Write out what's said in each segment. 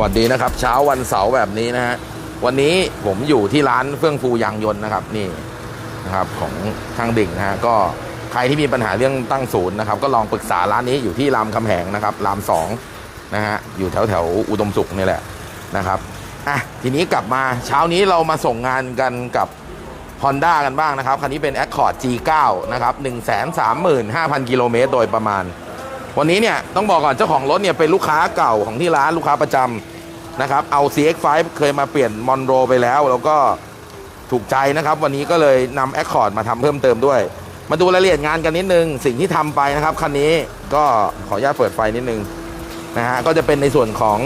วัสดีนะครับ เช้าวันเสาร์แบบนี้นะฮะวันนี้ผมอยู่ที่ร้านเฟื่องฟูยางยนต์นะครับนี่นะครับของทางดิ่งนะฮะก็ใครที่มีปัญหาเรื่องตั้งศูนย์นะครับ ก็ลองปรึกษาร้านนี้อยู่ที่รามคำแหงนะครับรามสองนะฮะอยู่แถวแถวอุดมสุขนี่แหละนะครับอะทีนี้กลับมาเช้านี้เรามาส่งงานกันกับ Honda กันบ้างนะครับ คันนี้เป็น Accord G9 นะครับ 135,000 กิโลเมตรโดยประมาณ วันนี้เนี่ยต้องบอกก่อนเจ้าของรถเนี่ยเป็นลูกค้าเก่าของที่ร้านลูกค้าประจำนะครับเอา CX5 เคยมาเปลี่ยนมอนโรไปแล้ว แล้วก็ถูกใจนะครับ วันนี้ก็เลยนำ Accord มาทำเพิ่มเติมด้วย มาดูรายละเอียดงานกันนิดนึง สิ่งที่ทำไปนะครับคันนี้ก็ขออนุญาตเปิดไฟนิดนึงนะฮะก็จะเป็นในส่วนของ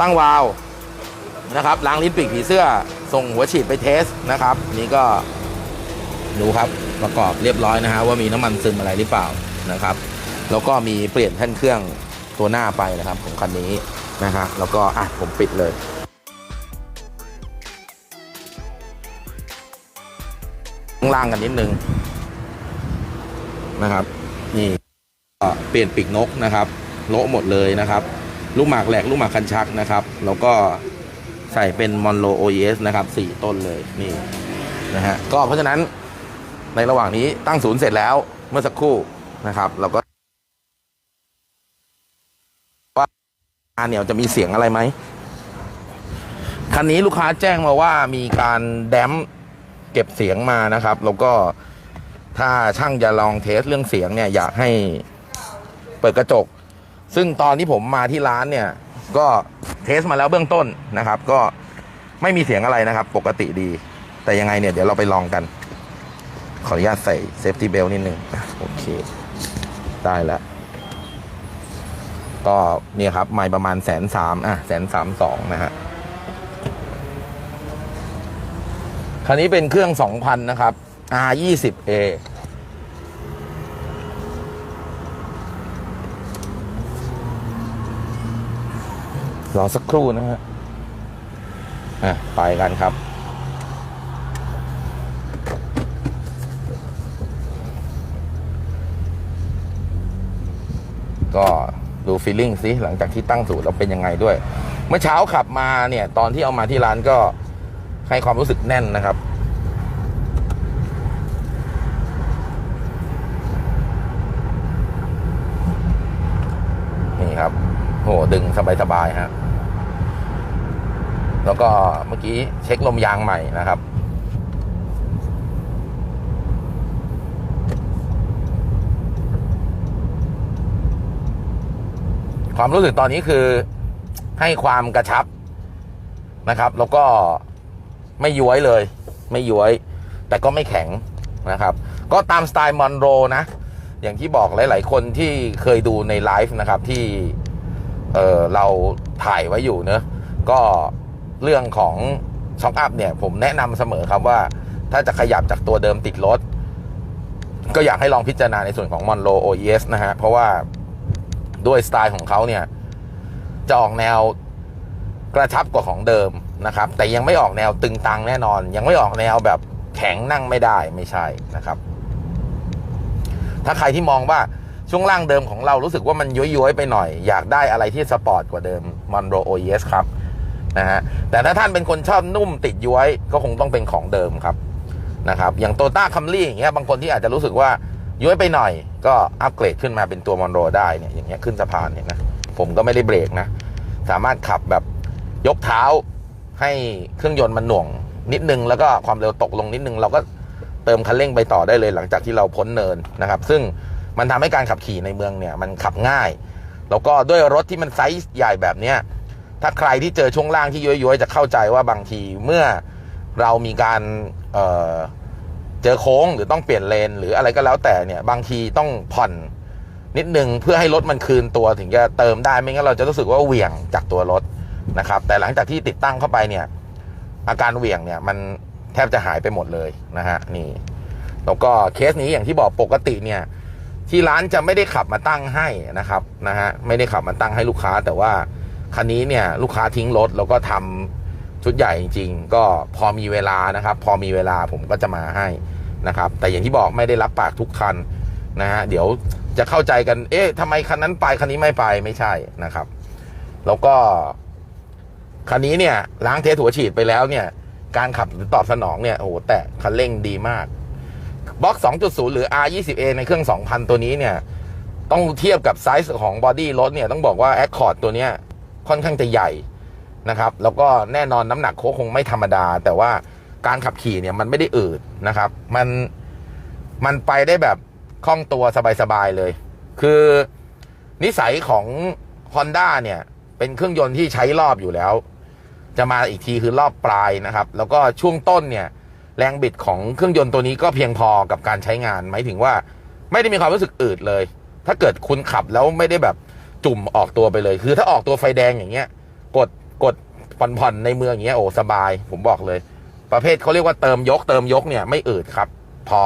ตั้งวาล์วนะครับล้างลิ้นปีกผีเสื้อ ส่งหัวฉีดไปเทสนะครับ นี่ก็ดูครับประกอบเรียบร้อยนะฮะว่ามีน้ำมันซึมอะไรหรือเปล่านะครับ แล้วก็มีเปลี่ยนแท่นเครื่องตัวหน้าไปนะครับของคันนี้นะฮะแล้วก็อะผมปิดเลยข้างล่างกันนิดนึงนะครับ นี่เปลี่ยนปีกนกนะครับโละหมดเลยนะครับ ลูกหมากแหลกลูกหมากคันชักนะครับ แล้วก็ใส่เป็นมอนโล OES นะครับสี่ต้นเลยนี่นะฮะก็เพราะฉะนั้นในระหว่างนี้ตั้งศูนย์เสร็จแล้วเมื่อสักครู่นะครับเราก็ ว่าเนี่ยจะมีเสียงอะไรไหมคันนี้ลูกค้าแจ้งมาว่ามีการแดมเก็บเสียงมานะครับ แล้วก็ถ้าช่างจะลองเทสเรื่องเสียงเนี่ยอยากให้เปิดกระจก ซึ่งตอนที่ผมมาที่ร้านเนี่ย ก็เทสมาแล้วเบื้องต้นนะครับ ก็ไม่มีเสียงอะไรนะครับ ปกติดี แต่ยังไงเนี่ยเดี๋ยวเราไปลองกัน ขออนุญาตใส่เซฟตี้เบลนิดนึงอะโอเค ได้แล้ว ก็เนี่ยครับไม่ประมาณแสนสามอะแสนสามสองนะฮะคันนี้เป็นเครื่องสองพันนะครับ R ยี่สิบ A รอสักครู่นะฮะอะไปกันครับก็ ดูฟีลลิ่งสิหลังจากที่ตั้งสูตรเราเป็นยังไงด้วย เมื่อเช้าขับมาเนี่ย ตอนที่เอามาที่ร้านก็ให้ความรู้สึกแน่นนะครับ นี่ครับโหดึงสบายๆฮะแล้วก็เมื่อกี้เช็คลมยางใหม่นะครับ ความรู้สึกตอนนี้คือให้ความกระชับนะครับ แล้วก็ไม่ย้วยเลย ไม่ย้วย แต่ก็ไม่แข็งนะครับ ก็ตามสไตล์มอนโรนะ อย่างที่บอกหลาย ๆ คนที่เคยดูในไลฟ์นะครับที่เเราถ่ายไว้อยู่เนอะก็เรื่องของช็อคอัพเนี่ย ผมแนะนำเสมอครับว่า ถ้าจะขยับจากตัวเดิมติดรถ ก็อยากให้ลองพิจารณาในส่วนของ Monro OES นะฮะ เพราะว่า ด้วยสไตล์ของเขาเนี่ย จะออกแนวกระชับกว่าของเดิมนะครับ แต่ยังไม่ออกแนวตึงตังแน่นอน ยังไม่ออกแนวแบบแข็งนั่งไม่ได้ไม่ใช่นะครับ ถ้าใครที่มองว่าช่วงล่างเดิมของเรารู้สึกว่ามันย้อยๆไปหน่อย อยากได้อะไรที่สปอร์ตกว่าเดิม Monro OES ครับนะฮะแต่ถ้าท่านเป็นคนชอบนุ่มติดย้อยก็คงต้องเป็นของเดิมครับนะครับ อย่างโตต้าคัมรี่อย่างเงี้ยบางคนที่อาจจะรู้สึกว่าย้อยไปหน่อย ก็อัปเกรดขึ้นมาเป็นตัว Monro ได้เนี่ยอย่างเงี้ยขึ้นสะพานเนี่ยนะผมก็ไม่ได้เบรกนะ สามารถขับแบบยกเท้าให้เครื่องยนต์มันหน่วงนิดนึง แล้วก็ความเร็วตกลงนิดนึง เราก็เติมคันเร่งไปต่อได้เลยหลังจากที่เราพ้นเนินนะครับ ซึ่งมันทำให้การขับขี่ในเมืองเนี่ยมันขับง่าย แล้วก็ด้วยรถที่มันไซส์ใหญ่แบบเนี้ยถ้าใครที่เจอช่วงล่างที่ย้อยๆ จะเข้าใจว่าบางทีเมื่อเรามีการ เจอโค้งหรือต้องเปลี่ยนเลนหรืออะไรก็แล้วแต่เนี่ย บางทีต้องผ่อนนิดนึงเพื่อให้รถมันคืนตัวถึงจะเติมได้ไม่งั้นเราจะรู้สึกว่าเหวี่ยงจากตัวรถนะครับ แต่หลังจากที่ติดตั้งเข้าไปเนี่ย อาการเหวี่ยงเนี่ยมันแทบจะหายไปหมดเลยนะฮะนี่แล้วก็เคสนี้อย่างที่บอกปกติเนี่ย ที่ร้านจะไม่ได้ขับมาตั้งให้นะครับนะฮะไม่ได้ขับมาตั้งให้ลูกค้า แต่ว่าคันนี้เนี่ยลูกค้าทิ้งรถแล้วก็ทำ ชุดใหญ่จริง ๆ ก็พอมีเวลานะครับ พอมีเวลาผมก็จะมาให้นะครับ แต่อย่างที่บอกไม่ได้รับปากทุกคันนะฮะเดี๋ยวจะเข้าใจกัน เอ๊ะทำไมคันนั้นไปคันนี้ไม่ไปไม่ใช่นะครับ แล้วก็คันนี้เนี่ยล้างเทสหัวฉีดไปแล้วเนี่ย การขับหรือตอบสนองเนี่ยโอ้โหแต่คันเร่งดีมากบล็อก 2.0 หรือ R20A ในเครื่อง 2,000 ตัวนี้เนี่ย ต้องเทียบกับไซส์ของบอดี้รถเนี่ย ต้องบอกว่า Accord ตัวเนี้ยค่อนข้างจะใหญ่ นะครับ แล้วก็แน่นอนน้ำหนักโค้งคงไม่ธรรมดา แต่ว่าการขับขี่เนี่ยมันไม่ได้อืดนะครับ มันมันไปได้แบบคล่องตัวสบายๆเลย คือนิสัยของ Honda เนี่ย เป็นเครื่องยนต์ที่ใช้รอบอยู่แล้ว จะมาอีกทีคือรอบปลายนะครับ แล้วก็ช่วงต้นเนี่ย แรงบิดของเครื่องยนต์ตัวนี้ก็เพียงพอกับการใช้งานหมายถึงว่าไม่ได้มีความรู้สึกอืดเลย ถ้าเกิดคุณขับแล้วไม่ได้แบบจุ่มออกตัวไปเลย คือถ้าออกตัวไฟแดงอย่างเงี้ย กด กดผ่อนๆในเมืองอย่างเงี้ยโอ้สบาย ผมบอกเลย ประเภทเขาเรียกว่าเติมยกเติมยกเนี่ยไม่อืดครับพอ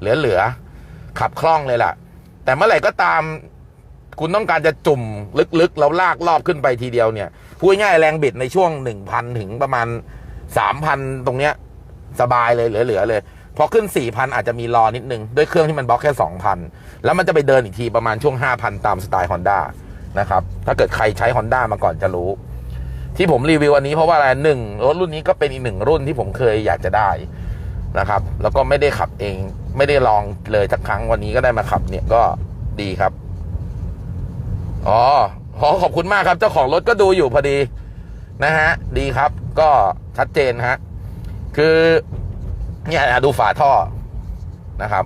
เหลือเหลือๆขับคล่องเลยล่ะ แต่เมื่อไหร่ก็ตามคุณต้องการจะจุ่มลึกๆ แล้วลากรอบขึ้นไปทีเดียวเนี่ยพูดง่ายแรงบิดในช่วงหนึ่งพันถึงประมาณสามพันตรงเนี้ย สบายเลยเหลือๆเลย พอขึ้นสี่พันอาจจะมีรอนิดนึง ด้วยเครื่องที่มันบล็อกแค่สองพันแล้วมันจะไปเดินอีกทีประมาณช่วงห้าพันตามสไตล์ Honda นะครับ ถ้าเกิดใครใช้ Honda มาก่อนจะรู้ ที่ผมรีวิวอันนี้เพราะว่าอะไรหนึ่งรถรุ่นนี้ก็เป็นอีกหนึ่งรุ่นที่ผมเคยอยากจะได้นะครับ แล้วก็ไม่ได้ขับเอง ไม่ได้ลองเลยสักครั้งวันนี้ก็ได้มาขับ เนี่ยก็ดีครับอ๋อขอขอบคุณมากครับ เจ้าของรถก็ดูอยู่พอดีนะฮะ ดีครับ ก็ชัดเจนฮะ คือ เนี่ยดูฝาท่อนะครับ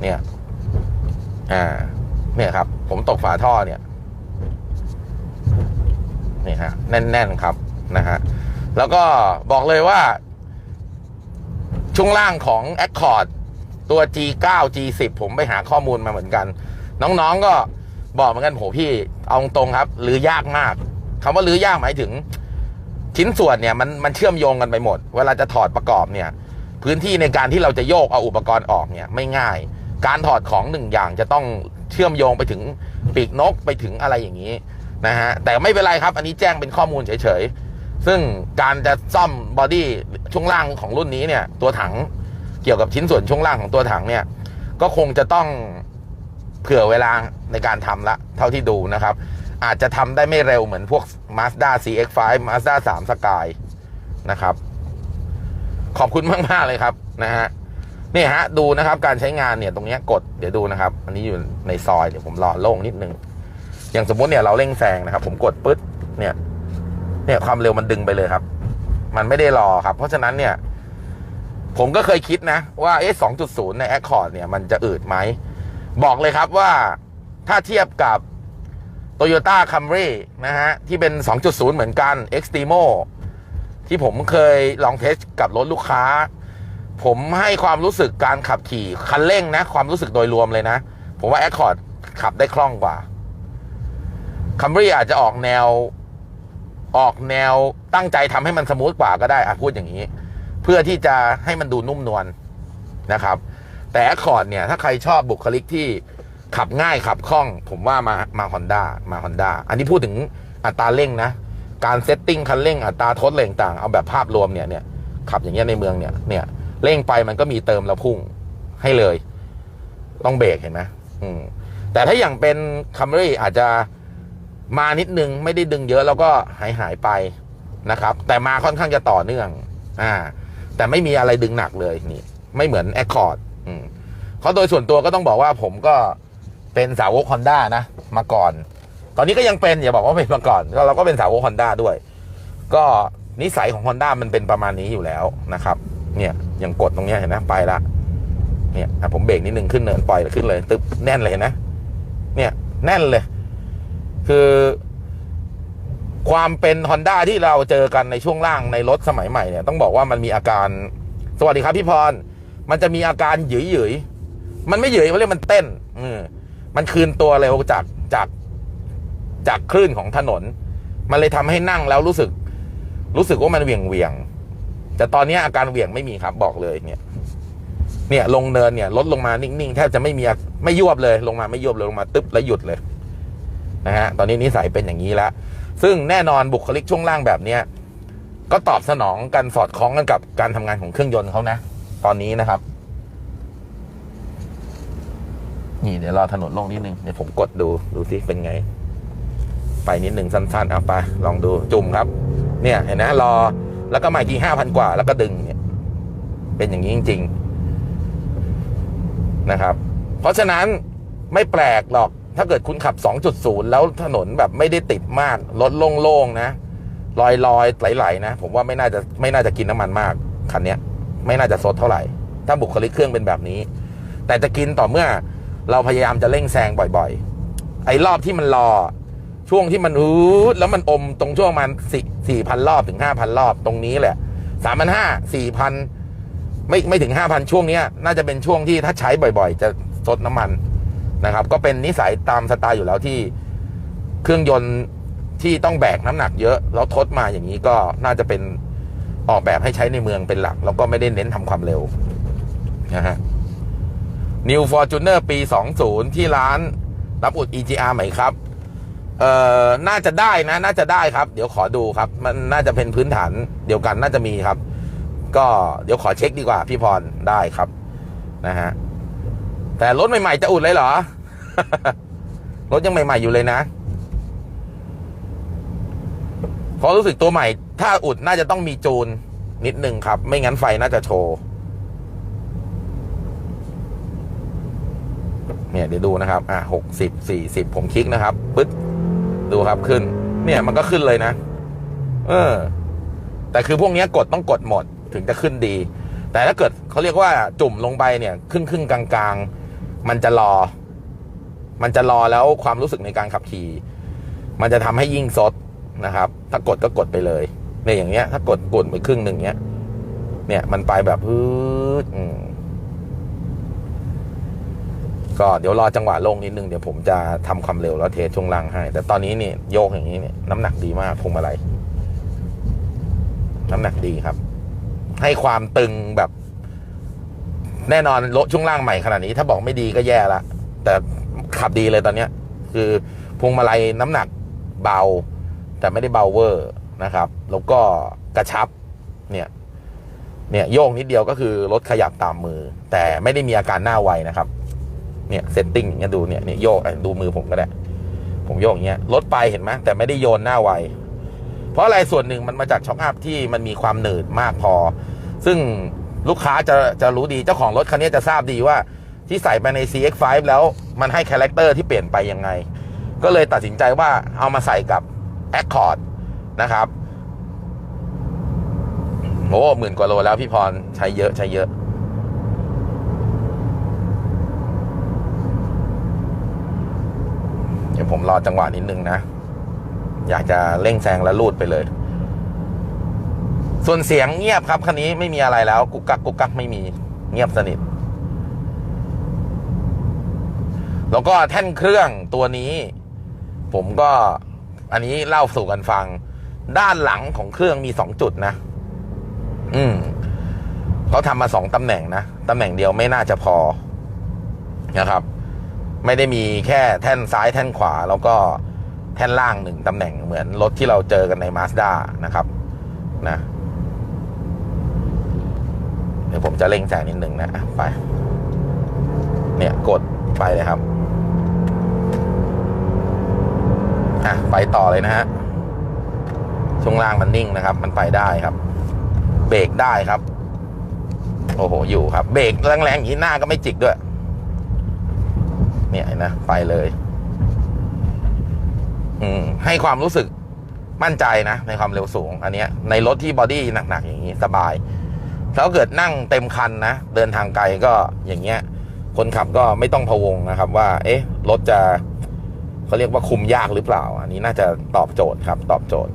เนี่ย อ่า เนี่ยครับ ผมตกฝาท่อเนี่ย นี่ฮะแน่นๆครับนะฮะแล้วก็บอกเลยว่า ช่วงล่างของ Accord ตัว G9 G10 ผมไปหาข้อมูลมาเหมือนกัน น้องๆก็บอกเหมือนกันโหพี่ เอาตรงครับหรือยากมากคำว่ารื้อยากหมายถึง ชิ้นส่วนเนี่ยมันมันเชื่อมโยงกันไปหมด เวลาจะถอดประกอบเนี่ย พื้นที่ในการที่เราจะโยกเอาอุปกรณ์ออกเนี่ย ไม่ง่าย การถอดของหนึ่งอย่างจะต้องเชื่อมโยงไปถึงปีกนกไปถึงอะไรอย่างนี้ นะฮะแต่ไม่เป็นไรครับ อันนี้แจ้งเป็นข้อมูลเฉยๆ ซึ่งการจะซ่อมบอดี้ช่วงล่างของรุ่นนี้เนี่ย ตัวถังเกี่ยวกับชิ้นส่วนช่วงล่างของตัวถังเนี่ย ก็คงจะต้องเผื่อเวลาในการทำละ เท่าที่ดูนะครับ อาจจะทำได้ไม่เร็วเหมือนพวก Mazda CX5 Mazda 3 Sky นะครับ ขอบคุณมาก ๆ เลยครับนะฮะนี่ฮะ ดูนะครับการใช้งานเนี่ยตรงนี้กดเดี๋ยวดูนะครับ อันนี้อยู่ในซอยเดี๋ยวผมรอโล่งนิดนึง อย่างสมมุติเนี่ยเราเร่งแซงนะครับ ผมกดปึ๊ดเนี่ย เนี่ยความเร็วมันดึงไปเลยครับ มันไม่ได้รอครับ เพราะฉะนั้นเนี่ย ผมก็เคยคิดนะ ว่าเอ๊ะ2.0ใน Accord เนี่ยมันจะอืดไหม บอกเลยครับว่าถ้าเทียบกับ Toyota Camry นะฮะ ที่เป็น 2.0 เหมือนกัน Extremo ที่ผมเคยลองเทสกับรถลูกค้า ผมให้ความรู้สึกการขับขี่คันเร่งนะ ความรู้สึกโดยรวมเลยนะ ผมว่า Accord ขับได้คล่องกว่า Camry อาจจะออกแนวออกแนวตั้งใจทำให้มันสมูทกว่าก็ได้อะพูดอย่างนี้ เพื่อที่จะให้มันดูนุ่มนวลนะครับ แต่ Accord เนี่ย ถ้าใครชอบบุคลิกที่ขับง่ายขับคล่อง ผมว่ามามาฮอนด้ามาฮอนด้าอันนี้พูดถึงอัตราเร่งนะ การเซตติ้งคันเร่งอัตราทดอะไรต่างเอาแบบภาพรวมเนี่ยเนี่ยขับอย่างเงี้ยในเมืองเนี่ยเนี่ยเร่งไปมันก็มีเติมแล้วพุ่งให้เลย ต้องเบรกเห็นไหมอืมแต่ถ้าอย่างเป็นคัมรี่อาจจะ มานิดนึงไม่ได้ดึงเยอะแล้วก็หายหายไปนะครับ แต่มาค่อนข้างจะต่อเนื่องอ่าแต่ไม่มีอะไรดึงหนักเลยนี่ ไม่เหมือน Accord อืมเพราโดยส่วนตัวก็ต้องบอกว่าผมก็เป็นสาวกฮอนด้านะ มาก่อน ตอนนี้ก็ยังเป็นอย่าบอกว่าเป็นมาก่อนเราก็เป็นสาวกฮอนด้าด้วย ก็นิสัยของฮอนด้ามันเป็นประมาณนี้อยู่แล้วนะครับ เนี่ยอย่างกดตรงนี้เห็นไหมไปละเนี่ยผมเบรกนิดนึงขึ้นเนินปล่อยขึ้นเลยตึ๊บแน่นเลยนไหมเนี่ยแน่นเลย คือความเป็น Honda ที่เราเจอกันในช่วงล่างในรถสมัยใหม่เนี่ยต้องบอกว่ามันมีอาการ สวัสดีครับพี่พร มันจะมีอาการหยืยหยืยมันไม่หยืยมันเรียกมันเต้นอืมันคืนตัวเร็วจากจากจากคลื่นของถนน มันเลยทำให้นั่งแล้วรู้สึก รู้สึกว่ามันเหวี่ยงเวียง แต่ตอนนี้อาการเหวี่ยงไม่มีครับบอกเลยเนี่ย เนี่ยลงเนินเนี่ยลดลงมานิ่งๆแทบจะไม่มีไม่ยวบเลยลงมาไม่ยวบเลยลงมาตึ๊บแล้วหยุดเลย นะฮะตอนนี้นิสัยเป็นอย่างนี้แล้วซึ่งแน่นอนบุคลิกช่วงล่างแบบเนี้ยก็ตอบสนองกันสอดคล้องกันกับการทำงานของเครื่องยนต์เขานะ ตอนนี้นะครับ นี่เดี๋ยวรอถนนลงนิดนึงเดี๋ยวผมกดดูดูซิเป็นไง ไปนิดหนึ่งสั้นๆเอาไปลองดูจุ่มครับ เนี่ยเห็นนะรอแล้วก็มาอีกห้าพันกว่า แล้วก็ดึงเนี่ย เป็นอย่างนี้จริง ๆ นะครับ เพราะฉะนั้นไม่แปลกหรอก ถ้าเกิดคุณขับ 2.0 แล้วถนนแบบไม่ได้ติดมากรถโล่งๆนะลอยๆไหลๆนะ ผมว่าไม่น่าจะไม่น่าจะกินน้ำมันมากคันนี้ไม่น่าจะซดเท่าไหร่ ถ้าบุคลิกเครื่องเป็นแบบนี้ แต่จะกินต่อเมื่อเราพยายามจะเร่งแซงบ่อยๆ ไอ้รอบที่มันรอ ช่วงที่มันอืดแล้วมันอมตรงช่วงมันสี่สี่พันรอบถึงห้าพันรอบตรงนี้แหละสามพันห้าสี่พันไม่ไม่ถึงห้าพันช่วงเนี้ยน่าจะเป็นช่วงที่ถ้าใช้บ่อย ๆ จะซดน้ำมัน นะครับ ก็เป็นนิสัยตามสไตล์อยู่แล้วที่เครื่องยนต์ที่ต้องแบกน้ำหนักเยอะ แล้วทดมาอย่างนี้ก็น่าจะเป็นออกแบบให้ใช้ในเมืองเป็นหลัก แล้วก็ไม่ได้เน้นทำความเร็วนะฮะ New Fortuner ปี 20 ที่ร้านรับอุด EGR ไหมครับ เอ่อ น่าจะได้นะ น่าจะได้ครับ เดี๋ยวขอดูครับ มันน่าจะเป็นพื้นฐานเดียวกันน่าจะมีครับ ก็เดี๋ยวขอเช็คดีกว่าพี่พรได้ครับ นะฮะ แต่รถใหม่ ๆ จะอุดเลยเหรอ รถยังใหม่ ๆ อยู่เลยนะเพราะรู้สึกตัวใหม่ ถ้าอุดน่าจะต้องมีจูน นิดหนึ่งครับ ไม่งั้นไฟน่าจะโชว์ เนี่ยเดี๋ยวดูนะครับ อะหกสิบสี่สิบผมคลิกนะครับปึ๊ดดูครับขึ้น เนี่ยมันก็ขึ้นเลยนะ เออ แต่คือพวกเนี้ยกดต้องกดหมดถึงจะขึ้นดี แต่ถ้าเกิดเขาเรียกว่าจุ่มลงไปเนี่ยครึ่งครึ่งๆกลางๆ มันจะรอ มันจะรอแล้วความรู้สึกในการขับขี่ มันจะทำให้ยิ่งซดนะครับ ถ้ากดก็กดไปเลยเนี่ยอย่างเงี้ย ถ้ากดกดไปครึ่งหนึ่งเนี้ย เนี่ยมันไปแบบพืดอืมก็เดี๋ยวรอจังหวะลงนิดนึงเดี๋ยวผมจะทำความเร็วแล้วเทสช่วงล่างให้ แต่ตอนนี้นี่โยกอย่างนี้เนี่ยน้ำหนักดีมากพวงมาลัยน้ำหนักดีครับ ให้ความตึงแบบ แน่นอนรถช่วงล่างใหม่ขนาดนี้ ถ้าบอกไม่ดีก็แย่ละแต่ขับดีเลยตอนเนี้ย คือพวงมาลัยน้ำหนักเบา แต่ไม่ได้เบาเวอร์นะครับ แล้วก็กระชับเนี่ยเนี่ยโยกนิดเดียวก็คือรถขยับตามมือ แต่ไม่ได้มีอาการหน้าไวนะครับ เนี่ยเซตติ้งอย่างเงี้ยดูเนี่ยเนี่ยโยกดูมือผมก็ได้ ผมโยกอย่างเงี้ยลดไปเห็นไหมแต่ไม่ได้โยนหน้าไวเพราะอะไรส่วนหนึ่งมันมาจากช็อคอัพที่มันมีความหนืดมากพอ ซึ่ง ลูกค้าจะจะรู้ดีเจ้าของรถคันนี้จะทราบดีว่าที่ใส่ไปใน CX5 แล้วมันให้คาแรคเตอร์ที่เปลี่ยนไปยังไง ก็เลยตัดสินใจว่าเอามาใส่กับ Accord นะครับโอ้หมื่นกว่าโลแล้วพี่พรใช้เยอะใช้เยอะ เดี๋ยวผมรอจังหวะนิดนึงนะ อยากจะเร่งแซงแล้วลูดไปเลย ส่วนเสียงเงียบครับคันนี้ไม่มีอะไรแล้วกุกกักกุกกักไม่มี เงียบสนิท แล้วก็แท่นเครื่องตัวนี้ ผมก็อันนี้เล่าสู่กันฟัง ด้านหลังของเครื่องมีสองจุดนะ อืมเขาทำมาสองตำแหน่งนะตำแหน่งเดียวไม่น่าจะพอนะครับ ไม่ได้มีแค่แท่นซ้ายแท่นขวา แล้วก็แท่นล่างหนึ่งตำแหน่งเหมือนรถที่เราเจอกันใน Mazda นะครับ นะ เดี๋ยวผมจะเร่งแซงนิดหนึ่งนะไป เนี่ยกดไปเลยครับอะไปต่อเลยนะฮะช่วงล่างมันนิ่งนะครับ มันไปได้ครับ เบรกได้ครับ โอ้โหอยู่ครับ เบรกแรงๆอย่างนี้หน้าก็ไม่จิกด้วย เนี่ยนนะไปเลย อืมให้ความรู้สึกมั่นใจนะ ในความเร็วสูง อันเนี้ยในรถที่บอดี้หนักๆอย่างนี้สบาย ถ้าเกิดนั่งเต็มคันนะ เดินทางไกลก็อย่างเงี้ย คนขับก็ไม่ต้องพะวงนะครับว่า เอ๊ะ รถจะเขาเรียกว่าคุมยากหรือเปล่า อันนี้น่าจะตอบโจทย์ครับ ตอบโจทย์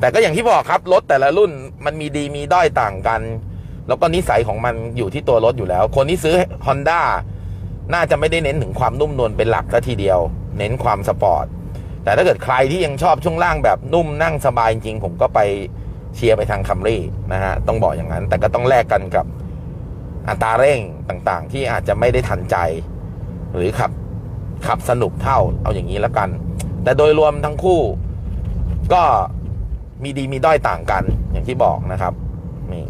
แต่ก็อย่างที่บอกครับ รถแต่ละรุ่นมันมีดีมีด้อยต่างกัน แล้วก็นิสัยของมันอยู่ที่ตัวรถอยู่แล้ว คนที่ซื้อ Honda น่าจะไม่ได้เน้นถึงความนุ่มนวลเป็นหลักซะทีเดียว เน้นความสปอร์ต แต่ถ้าเกิดใครที่ยังชอบช่วงล่างแบบนุ่มนั่งสบายจริงผมก็ไป เชียร์ไปทางคัมรี่นะฮะต้องบอกอย่างนั้น แต่ก็ต้องแลกกันกับอัตราเร่งต่างๆ ที่อาจจะไม่ได้ทันใจ หรือขับขับสนุกเท่าเอาอย่างนี้แล้วกัน แต่โดยรวมทั้งคู่ก็มีดีมีด้อยต่างกันอย่างที่บอกนะครับนี่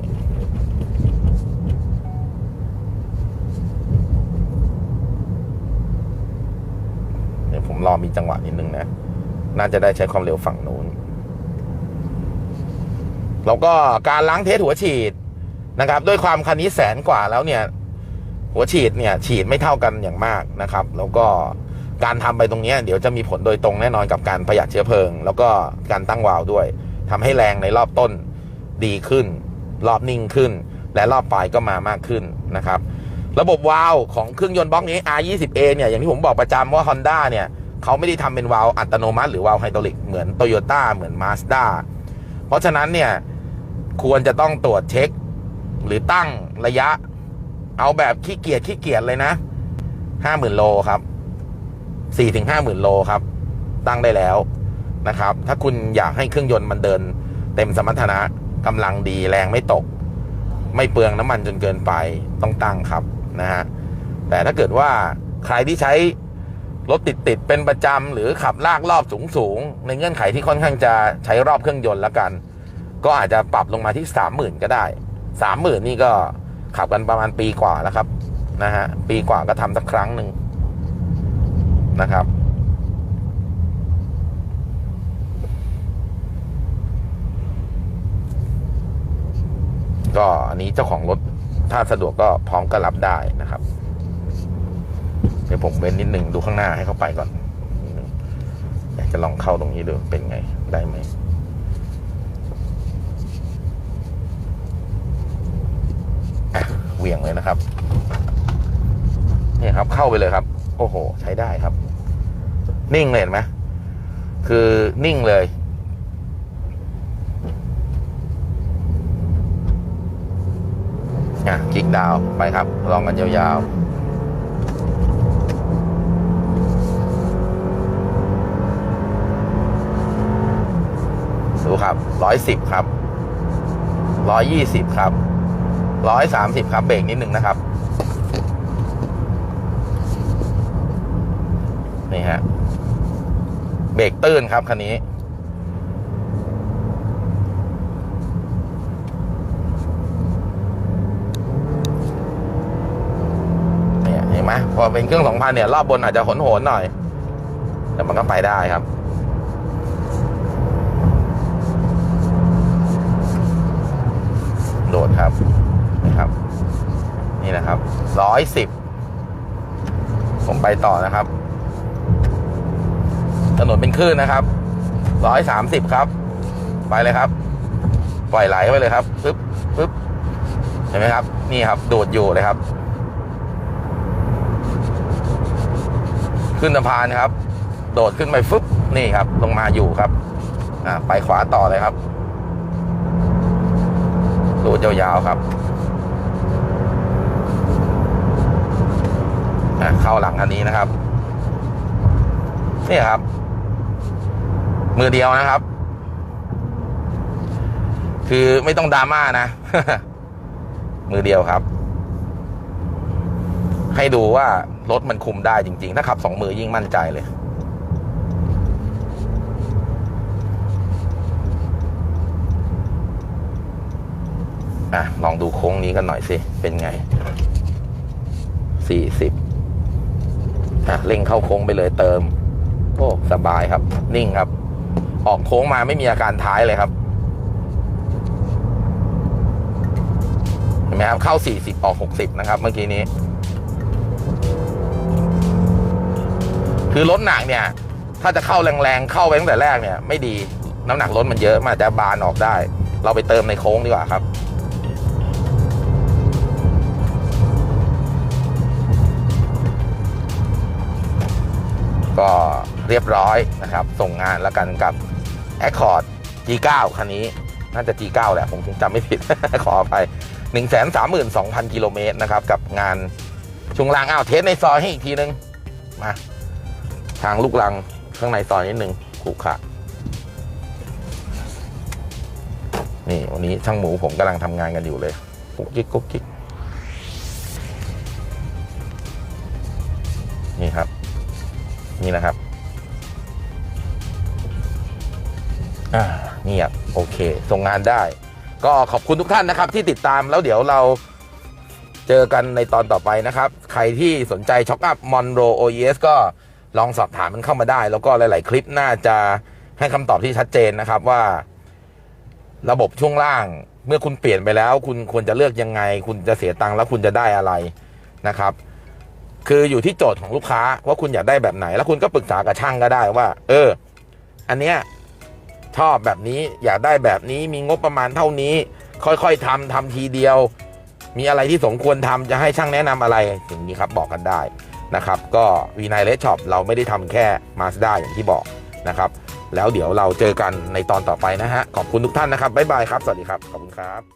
เดี๋ยวผมรอมีจังหวะนิดนึงนะ น่าจะได้ใช้ความเร็วฝั่งนู้น แล้วก็การล้างเทสหัวฉีดนะครับ ด้วยความคันนี้แสนกว่าแล้วเนี่ย หัวฉีดเนี่ย ฉีดไม่เท่ากันอย่างมากนะครับ แล้วก็การทำไปตรงเนี้ยเดี๋ยวจะมีผลโดยตรงแน่นอนกับการประหยัดเชื้อเพลิง แล้วก็การตั้งวาล์วด้วยทำให้แรงในรอบต้นดีขึ้น รอบนิ่งขึ้น และรอบปลายก็มามากขึ้นนะครับ ระบบวาล์วของเครื่องยนต์บล็อกนี้ R20A เนี่ยอย่างที่ผมบอกประจำว่า Honda เนี่ยเขาไม่ได้ทำเป็นวาล์วอัตโนมัติ หรือวาล์วไฮดรอลิกเหมือน Toyota เหมือน Mazda เพราะฉะนั้นเนี่ย ควรจะต้องตรวจเช็ค หรือตั้งระยะ เอาแบบขี้เกียจขี้เกียจเลยนะห้าหมื่นโลครับสี่ถึงห้าหมื่นโลครับ ตั้งได้แล้วนะครับ ถ้าคุณอยากให้เครื่องยนต์มันเดิน เต็มสมรรถนะกำลังดีแรงไม่ตก ไม่เปลืองน้ำมันจนเกินไปต้องตั้งครับนะฮะแต่ถ้าเกิดว่าใครที่ใช้รถติดติดๆเป็นประจำหรือขับลากรอบสูงสูงๆในเงื่อนไขที่ค่อนข้างจะใช้รอบเครื่องยนต์ละกัน ก็อาจจะปรับลงมาที่สามหมื่นก็ได้สามหมื่นนี่ก็ขับกันประมาณปีกว่าแล้วครับนะฮะปีกว่าก็ทำสักครั้งหนึ่งนะครับ ก็อันนี้เจ้าของรถถ้าสะดวกก็พร้อมก็รับได้นะครับ เดี๋ยวผมเว้นนิดหนึ่งดูข้างหน้าให้เขาไปก่อนอยากจะลองเข้าตรงนี้ดูเป็นไงได้ไหมอะเห วี่ยงเลยนะครับเนี่ยครับเข้าไปเลยครับ โอ้โห ใช้ได้ครับ นิ่งเลยเห็นไหมคือนิ่งเลยอะคลิกดาวไปครับ ลองกันยาวๆดูครับร้อยสิบครับร้อยยี่สิบครับ ร้อยสามสิบครับเบรกนิดนึงนะครับ นี่ฮะ เบรกตื้นครับคันนี้ เนี่ยเห็นไหมพอเป็นเครื่องสองพันเนี่ย รอบบนอาจจะหนโหนหน่อย แต่มันก็ไปได้ครับโดดครับนี่ครับ นี่นะครับร้อยสิบผมไปต่อนะครับ ถนนเป็นคลื่นนะครับร้อยสามสิบครับ ไปเลยครับ ปล่อยไหลไปเลยครับปึ๊บปึ๊บเห็นไหมครับ นี่ครับ โดดอยู่เลยครับ ขึ้นสะพานครับ โดดขึ้นไปฟึบนี่ครับ ลงมาอยู่ครับ อ่า ไปขวาต่อเลยครับดูดยาวๆครับ อะ เข้าหลังคันนี้นะครับนี่ครับ มือเดียวนะครับ คือไม่ต้องดราม่านะ มือเดียวครับ ให้ดูว่ารถมันคุมได้จริง ๆ ถ้าขับสองมือยิ่งมั่นใจเลยอะลองดูโค้งนี้กันหน่อยสิ เป็นไงสี่สิบ อะเร่งเข้าโค้งไปเลยเติม โอ้สบายครับ นิ่งครับ ออกโค้งมาไม่มีอาการท้ายเลยครับเห็นไหมครับเข้า 40 ออก 60 นะครับ เมื่อกี้นี้ คือรถหนักเนี่ย ถ้าจะเข้าแรงๆ เข้าไปตั้งแต่แรกเนี่ย ไม่ดีน้ำหนักรถมันเยอะมันอาจจะบานออกได้ เราไปเติมในโค้งดีกว่าครับ เรียบร้อยนะครับ ส่งงานแล้วกันกับ Accord G9 คันนี้ น่าจะ G9 แหละ ผมคงจำไม่ผิด ขออภัย132,000 กิโลเมตรนะครับ กับงานช่วงล่างอ้าวเทสในซอยให้อีกทีนึง มา ทางลูกลังข้างในซอยนิดนึงขรุขระนี่ วันนี้ช่างหมูผมกำลังทำงานกันอยู่เลยกุ๊กกิ๊กกุ๊กกิ๊กนี่ครับ นี่นะครับ อ่าเงียบโอเค ส่งงานได้ ก็ขอบคุณทุกท่านนะครับ ที่ติดตามแล้วเดี๋ยวเราเจอกันในตอนต่อไปนะครับ ใครที่สนใจช็อคอัพมอนโร OES ก็ลองสอบถามมันเข้ามาได้ แล้วก็หลาย ๆ คลิปน่าจะให้คำตอบที่ชัดเจนนะครับว่า ระบบช่วงล่าง เมื่อคุณเปลี่ยนไปแล้ว คุณควรจะเลือกยังไง คุณจะเสียตังค์แล้วคุณจะได้อะไรนะครับ คืออยู่ที่โจทย์ของลูกค้าว่าคุณอยากได้แบบไหน แล้วคุณก็ปรึกษากับช่างก็ได้ว่า เออ อันเนี้ย ชอบแบบนี้อยากได้แบบนี้มีงบประมาณเท่านี้ ค่อยๆทำทำทีเดียว มีอะไรที่สมควรทำจะให้ช่างแนะนำอะไรอย่างนี้ครับบอกกันได้นะครับก็วีนายเลสช็อปเราไม่ได้ทำแค่มาสด้าอย่างที่บอกนะครับ แล้วเดี๋ยวเราเจอกันในตอนต่อไปนะฮะ ขอบคุณทุกท่านนะครับ บ๊ายบายครับ สวัสดีครับ ขอบคุณครับ